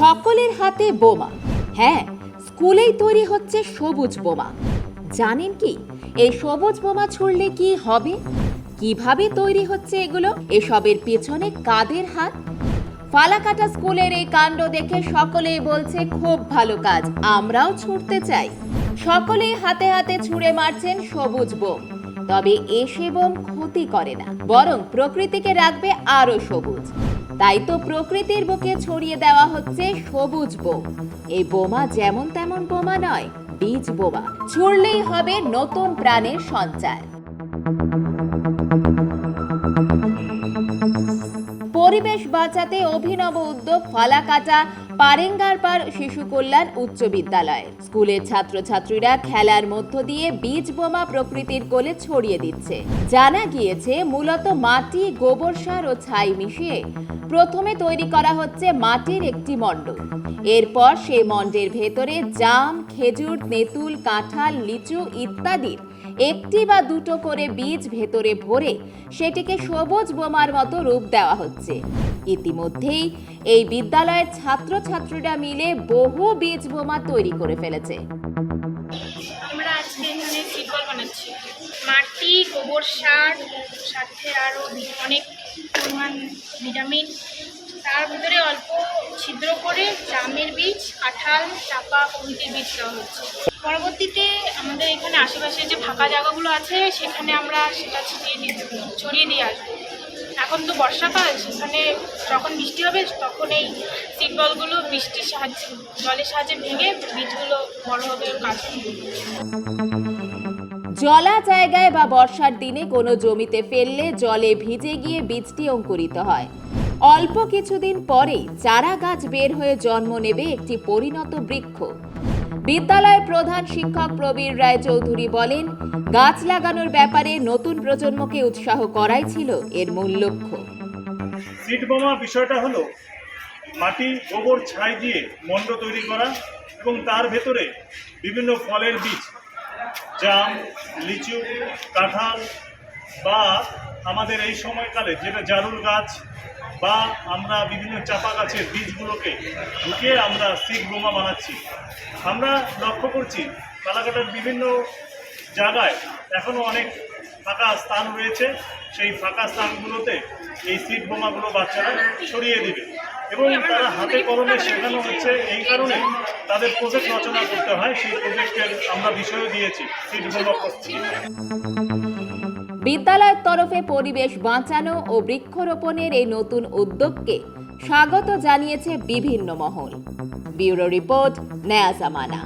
সকলের হাতে বোমা। হ্যাঁ স্কুলেই তৈরি হচ্ছে সবুজ বোমা। জানেন কি, এই সবুজ বোমা ছুড়লে কি হবে? কীভাবে তৈরি হচ্ছে এগুলো? এসবের পেছনে কাদের হাত? ফালাকাটা স্কুলের এই কাণ্ড দেখে সকলেই বলছে, খুব ভালো কাজ, আমরাও ছুটতে চাই। সকলেই হাতে হাতে ছুঁড়ে মারছেন সবুজ বোম। তবে এসে বোম ক্ষতি করে না, বরং প্রকৃতিকে রাখবে আরও সবুজ। তাই তো প্রকৃতির বুকে ছড়িয়ে দেওয়া হচ্ছে সবুজ বোম। এই বোমা যেমন তেমন বোমা নয়, বীজ বোমা। ছুড়লেই হবে নতুন প্রাণের সঞ্চার। পরিবেশ বাঁচাতে অভিনব উদ্যোগ, ফালাকাটা পারেঙ্গারপাড় শিশু কল্যাণ উচ্চ বিদ্যালয়ের স্কুলের ছাত্রছাত্রীরা খেলার মধ্য দিয়ে বীজ বোমা প্রকৃতির কোলে ছড়িয়ে দিচ্ছে। জানা গিয়েছে, মূলত মাটি, গোবর সার ও ছাই মিশিয়ে প্রথমে তৈরি করা হচ্ছে মাটির একটি মণ্ডল। এরপর সেই মণ্ডের ভেতরে জাম, খেজুর, তেঁতুল, কাঁঠাল, লিচু ইত্যাদির একটি বা দুটো করে বীজ ভেতরে ভরে সেটিকে সবুজ বোমার মতো রূপ দেওয়া হচ্ছে। ইতিমধ্যেই এই বিদ্যালয়ের ছাত্রছাত্রীরা মিলে বহু বীজ বোমা তৈরি করে ফেলেছে। আমরা আজকে এখানে ফুটবল বানাচ্ছি। মাটি, গোবর সার, সাথে আরও অনেক পরিমাণ ভিটামিন। তার ভিতরে অল্প ছিদ্র করে জামের বীজ, কাঁঠাল, চাপা প্রভৃতির বীজ দেওয়া হচ্ছে। পরবর্তীতে আমাদের এখানে আশেপাশে যে ফাঁকা জায়গাগুলো আছে, সেখানে আমরা সেটা ছিটিয়ে দিয়ে ছড়িয়ে দিয়ে আসব। এখন তো বর্ষাকাল সেখানে যখন বৃষ্টি হবে, তখন এই সিট বলগুলো বৃষ্টির সাহায্যে, জলের সাহায্যে ভেঙে বীজগুলো বড় হবে হবে। জলা জায়গায় বা বর্ষার দিনে কোনো জমিতে ফেললে জলে ভিজে গিয়ে বীজটি অঙ্কুরিত হয় অল্প কিছুদিন পরেই চারা গাছ বের হয়ে জন্ম নেবে একটি পরিণত বৃক্ষ বিদ্যালয়ের প্রধান শিক্ষক প্রবীর রায় চৌধুরী বলেন, গাছ লাগানোর ব্যাপারে নতুন প্রজন্মকে উৎসাহ করাই ছিল এর মূল লক্ষ্য। সিড বোমা বিষয়টা হলো মাটি, গোবর ছাই দিয়ে মণ্ড তৈরি করা এবং তার ভেতরে বিভিন্ন ফলের বীজ, জাম, লিচু, কাঁঠাল বা আমাদের এই সময়কালে যেটা জারুল গাছ বা আমরা বিভিন্ন চাপা গাছের বীজগুলোকে ঢুকিয়ে আমরা সিড বোমা বানাচ্ছি। আমরা লক্ষ্য করছি কালাকাটার বিভিন্ন জায়গায় এখনও অনেক ফাঁকা স্থান রয়েছে। সেই ফাঁকা স্থানগুলোতে এই সিট বোমাগুলো বাচ্চারা ছড়িয়ে দেবে এবং তারা হাতে কলমে শেখানো হচ্ছে। এই কারণে তাদের প্রজেক্ট রচনা করতে হয়। সেই প্রজেক্টের আমরা বিষয়ও দিয়েছি সিট বোমা প্রস্তুতি। বিদ্যালয়ের তরফে পরিবেশ বাঁচানো ও বৃক্ষরোপণের এই নতুন উদ্যোগকে স্বাগত জানিয়েছে বিভিন্ন মহল। ব্যুরো রিপোর্ট, নয়া জামানা।